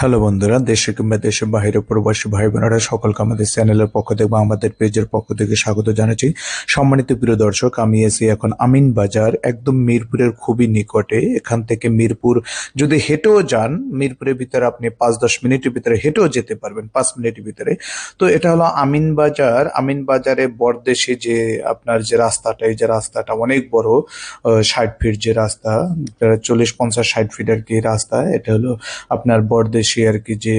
Hello বন্ধুরা, দেশে কিংবা দেশের বাইরে প্রবাসী ভাই বোনেরা সকলকে আমাদের চ্যানেলের পক্ষ থেকে বা আমাদের পেজের পক্ষ থেকে স্বাগত জানাচ্ছি। সম্মানিত প্রিয় দর্শক, আমি এসি এখন আমিন বাজার, একদম মিরপুরের খুবই নিকটে। এখান থেকে মিরপুর যদি হেঁটেও যান, মিরপুরের ভিতরে আপনি পাঁচ দশ মিনিটের ভিতরে হেঁটেও যেতে পারবেন, পাঁচ মিনিটের ভিতরে। তো এটা হলো আমিন বাজার। আমিন বাজারে বরদেশে যে আপনার যে রাস্তাটা, এই যে রাস্তাটা অনেক বড় ষাট ফিট যে রাস্তা, চল্লিশ পঞ্চাশ ষাট ফিট আর কি রাস্তা, এটা হলো আপনার বরদেশি আর কি যে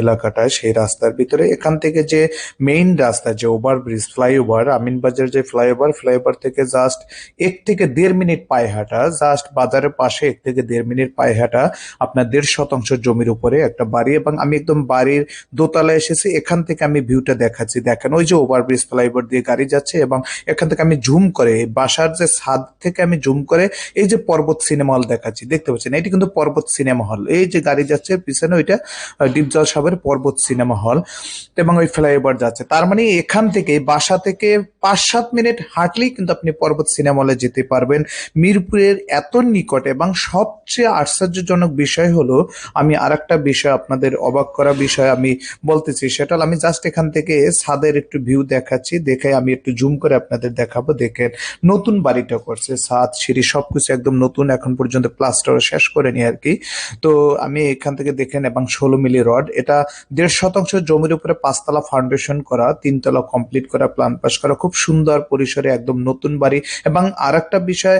এলাকাটা, সেই রাস্তার ভিতরে এখান থেকে যে মেইন রাস্তা, যে ওভারব্রিজ ফ্লাইওভার আমিনবাজার যে ফ্লাইওভার ফ্লাইওভার থেকে জাস্ট এক থেকে দেড় মিনিট পায়ে হাঁটা জাস্ট বাজারের পাশে এক থেকে দেড় মিনিট পায়ে হাঁটা, আপনার দেড় শতাংশ জমির উপরে একটা বাড়ি এবং আমি একদম বাড়ির দোতলায় এসেছি, এখান থেকে আমি ভিউটা দেখাচ্ছি। দেখেন, ওই যে ওভারব্রিজ ফ্লাইওভার দিয়ে গাড়ি যাচ্ছে এবং এখান থেকে আমি জুম করে, বাসার যে ছাদ থেকে আমি জুম করে, এই যে পর্বত সিনেমা হল দেখাচ্ছি, দেখতে পাচ্ছেন? এটি কিন্তু পর্বত সিনেমা হল। এই যে গাড়ি যাচ্ছে, পিছনে ওইটা ডিপজল সাহেবের পর্বত সিনেমা হল, এবং ওই ফ্লাইওভার যাচ্ছে। তার মানে এখান থেকে বাসা থেকে পাঁচ সাত মিনিট হাঁটলেই কিন্তু আপনি পর্বত সিনেমা হলে যেতে পারবেন। মিরপুরের এত নিকটে, এবং সবচেয়ে আশ্চর্যজনক বিষয় হলো, আমি আরেকটা বিষয় আপনাদের অবাক করা বিষয় আমি বলতেছি। সেটা আমি জাস্ট এখান থেকে ছাদের একটু ভিউ দেখাচ্ছি, দেখে আমি একটু জুম করে আপনাদের দেখাবো। দেখেন, নতুন বাড়িটা করছে, ছাদ, সিঁড়ি, সবকিছু একদম নতুন, এখন পর্যন্ত প্লাস্টার শেষ করে করেনি আর কি। তো আমি এখান থেকে দেখেন এবং ষোলো মিলি রড। এটা দেড় শতাংশ জমির উপরে পাঁচতলা ফাউন্ডেশন করা, তিনতলা কমপ্লিট করা প্ল্যান পাস করা, খুব সুন্দর পরিসরে একদম নতুন বাড়ি। এবং আর একটা বিষয়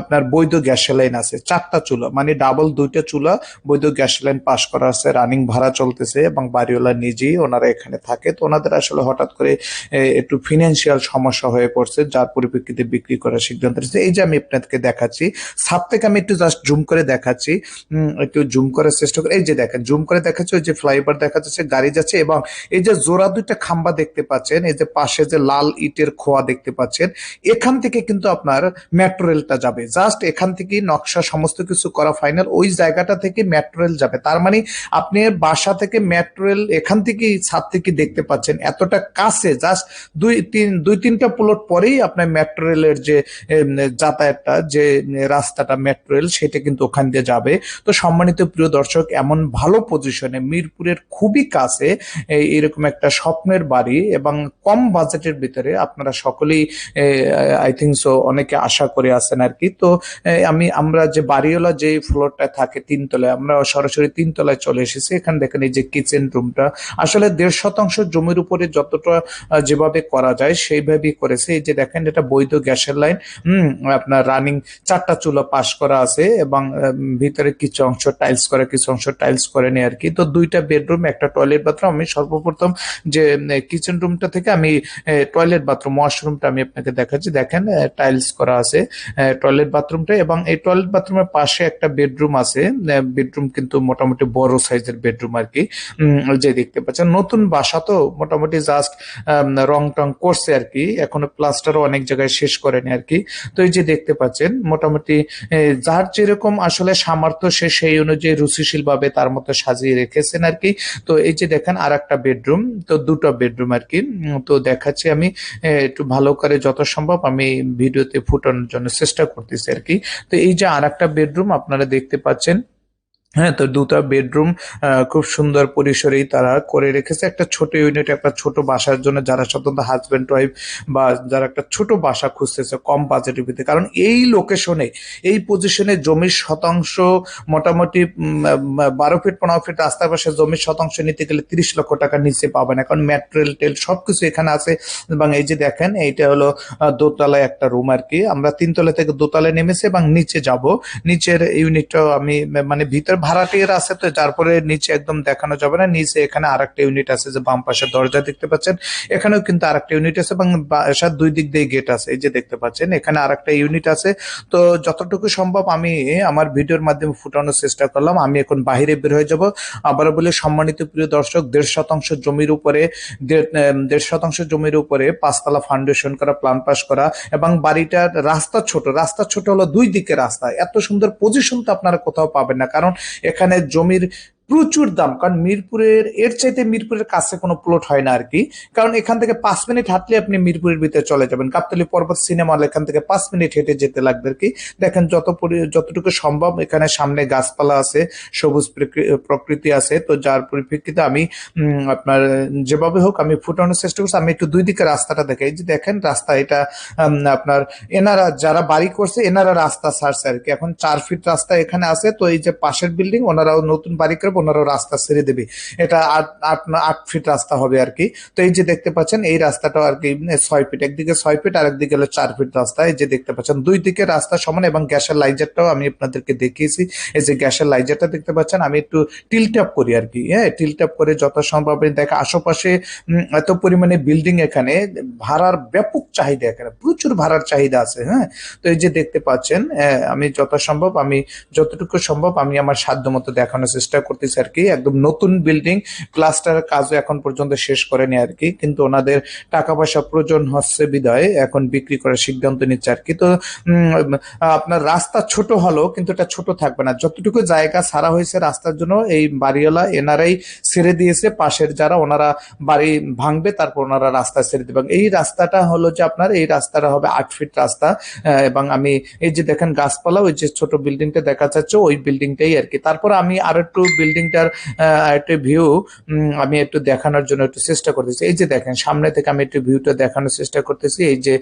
আপনার বৈধ গ্যাস লাইন আছে, চারটা চুলা মানে ডাবল দুইটা চুলা বৈধ গ্যাস লাইন পাস করা আছে রানিং ভাড়া চলতেছে এবং বাড়িওয়ালা নিজেই ওনারা এখানে থাকে। তো ওনাদের আসলে হঠাৎ করে একটু ফিনান্সিয়াল সমস্যা হয়ে পড়ছে, যার পরিপ্রেক্ষিতে বিক্রি করার সিদ্ধান্ত নিয়েছে এই যে আমি আপনাদেরকে দেখাচ্ছি ছাদ থেকে আমি একটু জাস্ট জুম করে দেখাচ্ছি একটু জুম করার চেষ্টা করে। এই যে দেখেন, জুম করে দেখাচ্ছে, ওই যে ফ্লাইওভার দেখা যাচ্ছে গাড়ি যাচ্ছে এবং এই যে জোড়া দুইটা খাম্বা দেখতে পাচ্ছেন, এই যে পাশে যে লাল ইটের খোয়া দেখতে পাচ্ছেন, এখান থেকে কিন্তু আপনার মেট্রো রেলটা যাবে। জাস্ট এখান থেকে নকশা সমস্ত কিছু করা ফাইনাল ওই জায়গাটা থেকে মেট্রো রেল যাবে। তার মানে আপনি বাসা থেকে মেট্রো রেল এখান থেকেই ছাদ থেকে দেখতে পাচ্ছেন, এতটা কাছে জাস্ট দুই তিন, দুই তিনটা প্লট পরেই আপনার মেট্রো রেলের যে যাতায়াতটা, যে রাস্তাটা মেট্রো রেল সেটা কিন্তু ওখান দিয়ে যাবে। তো সম্মানিত প্রিয় দর্শক, এমন ভালো পজিশনে মিরপুরের খুবই কাছে এরকম একটা স্বপ্নের বাড়ি এবং কম বাজেটের ভিতরে আপনারা সকলেই আই থিঙ্ক সো অনেকে আশা করে আছেন আর কি। তো আমি, আমরা যে বাড়িওয়ালা যে ফ্লোরটা থাকে তিনতলায়, আমরা সরাসরি তিনতলায় চলে এসেছি। এখানে দেখেন এই যে কিচেন রুমটা আসলে দেড় শতাংশ জমির উপরে যতটা যেভাবে করা যায় সেইভাবেই করেছে। এই যে দেখেন, এটা বৈধ গ্যাসের লাইন। হুম, আপনার রানিং চারটা চুলা পাস করা আছে এবং ভিতরে কিছু অংশ টাইলস করা, কিছু অংশ টাইলস করেনি আর কি। তো দুইটা বেডরুম, একটা টয়লেট বাথরুম আমি সর্বপ্রথম যে কিচেন রুমটা থেকে আমি টয়লেট বাথরুম ওয়াশরুমটা আমি আপনাকে দেখাচ্ছি। দেখেন টাইলস করা আছে টয়লেট বাথরুমটা এবং এই টয়লেট বাথরুমের পাশে একটা বেডরুম আছে বেডরুম কিন্তু মোটামুটি বড় সাইজের বেডরুম আর কি যে দেখতে পাচ্ছেন। নতুন বাসা তো মোটামুটি জাস্ট রং টং করছে আর কি, এখনও প্লাস্টারও অনেক জায়গায় শেষ করেনি আর কি। তো এই যে দেখতে পাচ্ছেন, মোটামুটি যার যেরকম আসলে সামর্থ্য, সে সেই অনুযায়ী রুচিশীল ভাবে তার মতো সাজিয়ে রেখেছেন আর কি। তো এই যে দেখেন আর একটা বেডরুম, তো দুটো বেডরুম আর কি। তো দেখাচ্ছি আমি একটু ভালো করে যত সম্ভব আমি ভিডিওতে ফুটানোর জন্য চেষ্টা করতেছি আর কি। তো এই যে আর একটা বেডরুম আপনারা দেখতে পাচ্ছেন হ্যাঁ তো দুটা বেডরুম খুব সুন্দর পরিসরেই তারা করে রেখেছে। একটা ছোট ইউনিট একটা ছোট বাসার জন্য যারা সাধারণত হাজব্যান্ড ওয়াইফ বা যারা একটা ছোট বাসা খুঁজতেছে কম বাজেটের ভিতরে। কারণ এই লোকেশনে এই পজিশনে জমির শতাংশ মোটামুটি বারো ফিট পনেরো ফিট রাস্তার পাশে জমির শতাংশ নিতে গেলে তিরিশ লক্ষ টাকার নিচে পাবেন এখন ম্যাটেরিয়াল টেল সবকিছু এখানে আছে। এবং এই যে দেখেন, এইটা হলো দোতলায় একটা রুম আর কি আমরা তিনতলা থেকে দোতলায় নেমেছি এবং নিচে যাব। নিচের ইউনিটটাও আমি মানে ভিতর ভাড়াটিয়ার আছে তো, যার পরে নিচে একদম দেখানো যাবে না। নিচে এখানে আরেকটা ইউনিট আছে যে বাম পাশে দরজা দেখতে পাচ্ছেন। এখানেও কিন্তু আরেকটা ইউনিট আছে এবং বাসার দুই দিক দিয়ে গেট আছে, এই যে দেখতে পাচ্ছেন। এখানে আরেকটা ইউনিট আছে। তো যতটুকু সম্ভব আমি আমার ভিডিওর মাধ্যমে ফুটানোর চেষ্টা করলাম। আমি এখন বাইরে বের হয়ে যাব। আবার বলে, সম্মানিত প্রিয় দর্শক, দেড় শতাংশ জমির উপরে দেড় শতাংশ জমির উপরে পাঁচতলা ফাউন্ডেশন করা প্ল্যান পাস করা এবং বাড়িটার রাস্তা ছোট। রাস্তা ছোট হলো দুই দিকে রাস্তা। এত সুন্দর পজিশন তো আপনারা কোথাও পাবেন না। কারণ এখানে জমির প্রচুর দাম। কারণ মিরপুরের, এর চাইতে মিরপুরের কাছে কোনো প্লট হয় না আর কি কারণ এখান থেকে পাঁচ মিনিট হাঁটলে আপনি মিরপুরের ভিতরে চলে যাবেন। কাপ্তালি পর্বত সিনেমা হল এখান থেকে পাঁচ মিনিট হেঁটে যেতে লাগবে আর কি দেখেন যত যতটুকু সম্ভব এখানে সামনে গাছপালা আছে, সবুজ প্রকৃ- প্রকৃতি আছে। তো যার পরিপ্রেক্ষিতে আমি আপনার যেভাবে হোক আমি ফুটানোর চেষ্টা করছি। আমি একটু দুই দিকে রাস্তাটা দেখাই। যে দেখেন রাস্তা, এটা আপনার এনারা যারা বাড়ি করছে, এনারা রাস্তা ছাড়ছে আর কি এখন চার ফিট রাস্তা এখানে আছে। তো এই যে পাশের বিল্ডিং ওনারাও নতুন বাড়ি করবে ওনারাও রাস্তা ছেড়ে দেবে। এটা আট আট আট ফিট রাস্তা হবে আর কি। তো এই যে দেখতে পাচ্ছেন, এই রাস্তাটাও আর কি ছয় ফিট একদিকে ছয় ফিট আর একদিকে হলো চার ফিট রাস্তা। এই যে দেখতে পাচ্ছেন, দুই দিকে রাস্তা সমান এবং গ্যাসের লাইজারটাও আমি আপনাদেরকে দেখিয়েছি। এই যে গ্যাসের লাইজারটা দেখতে পাচ্ছেন, আমি একটু টিলট্যাপ করি আর কি। হ্যাঁ টিলট্যাপ করে যথাসম্ভব দেখে, আশেপাশে এত পরিমাণে বিল্ডিং এখানে ভাড়ার ব্যাপক চাহিদা এখানে, প্রচুর ভাড়ার চাহিদা আছে হ্যাঁ। তো এই যে দেখতে পাচ্ছেন আমি যথাসম্ভব আমি যতটুকু সম্ভব, আমি আমার সাধ্য মতো দেখানোর চেষ্টা করতেছি। আর কি, একদম নতুন বিল্ডিং প্লাস্টারের কাজও এখন পর্যন্ত শেষ করেনি আর কি, কিন্তু ওনাদের টাকা পয়সা প্রয়োজন হচ্ছে বিদায়, এখন বিক্রি করার সিদ্ধান্ত নিচ্ছে আর কি। তো আপনার রাস্তা ছোট হলো কিন্তু এটা ছোট থাকবে না। যতটুকু জায়গা ছাড়া হয়েছে রাস্তার জন্য, এই বাড়িওয়ালা এনারাই ছেড়ে দিয়েছে, পাশের যারা ওনারা বাড়ি ভাঙবে, তারপর ওনারা রাস্তা ছেড়ে দেবে। এই রাস্তাটা হলো যে আপনার, এই রাস্তাটা হবে আট ফিট রাস্তা এবং আমি এই যে দেখেন গাছপালা, ওই যে ছোট বিল্ডিংটা দেখা যাচ্ছে, ওই বিল্ডিংটাই আর কি। তারপর আমি আর একটু বিল্ডিংটার একটা ভিউ আমি একটু দেখানোর জন্য একটু চেষ্টা করতেছি। এই যে দেখেন, সামনে থেকে আমি একটু ভিউটা দেখানোর চেষ্টা করতেছি। এই যে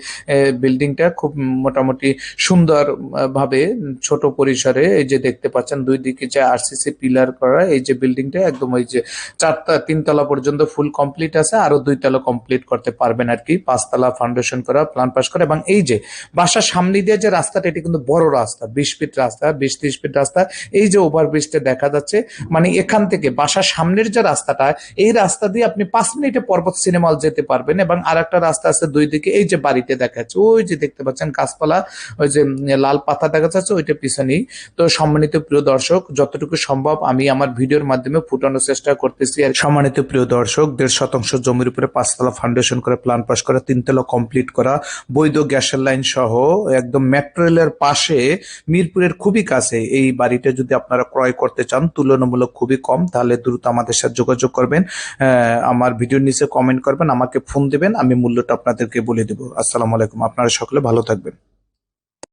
বিল্ডিংটা খুব মোটামুটি সুন্দর ভাবে ছোট পরিসরে এই যে দেখতে পাচ্ছেন, দুই দিকে যে আরসিসি পিলার করা, এই যে বিল্ডিংটা একদম ওই যে চারটা তিনতলা পর্যন্ত ফুল কমপ্লিট আছে, আরও দুইতলা কমপ্লিট করতে পারবেন আর কি পাঁচতলা ফাউন্ডেশন করা প্ল্যান পাস করা এবং এই যে বাসার সামনে দিয়ে যে রাস্তাটা, এটি কিন্তু বড় রাস্তা, বিশ ফিট রাস্তা, বিশ ত্রিশ ফিট রাস্তা। এই যে ওভারব্রিজটা দেখা যাচ্ছে মানে এখান থেকে বাসার সামনের যে রাস্তাটা, এই রাস্তা দিয়ে আপনি পাঁচ মিনিটে পর্বত সিনেমা হল যেতে পারবেন এবং আর একটা রাস্তা আছে দুই দিকে, এই যে বাড়িতে দেখা যাচ্ছে, ওই যে দেখতে পাচ্ছেন গাছপালা, ওই যে লাল পাতা দেখা যাচ্ছে, ওইটা পিছনেই। তো সম্মানিত প্রিয় দর্শক, যতটুকু সম্ভব আমি আমার ভিডিওর মাধ্যমে ফুটানোর চেষ্টা করতেছি আর সম্মানিত প্রিয় দর্শক, দেড় শতাংশ জমির উপরে পাঁচতলা ফাউন্ডেশন করে প্ল্যান পাস করা, তিনতলা কমপ্লিট করা, বৈধ গ্যাসের লাইন সহ একদম মেট্রো রেলের পাশে মিরপুরের খুবই কাছে এই বাড়িটা যদি আপনারা ক্রয় করতে চান, তুলনামূলক খুবই কম, তাহলে দ্রুত আমাদের সাথে যোগাযোগ করবেন। আমার ভিডিওর নিচে কমেন্ট করবেন, আমাকে ফোন দেবেন, আমি মূল্যটা আপনাদেরকে বলে দেবো। আসসালামু আলাইকুম, আপনারা সকলে ভালো থাকবেন।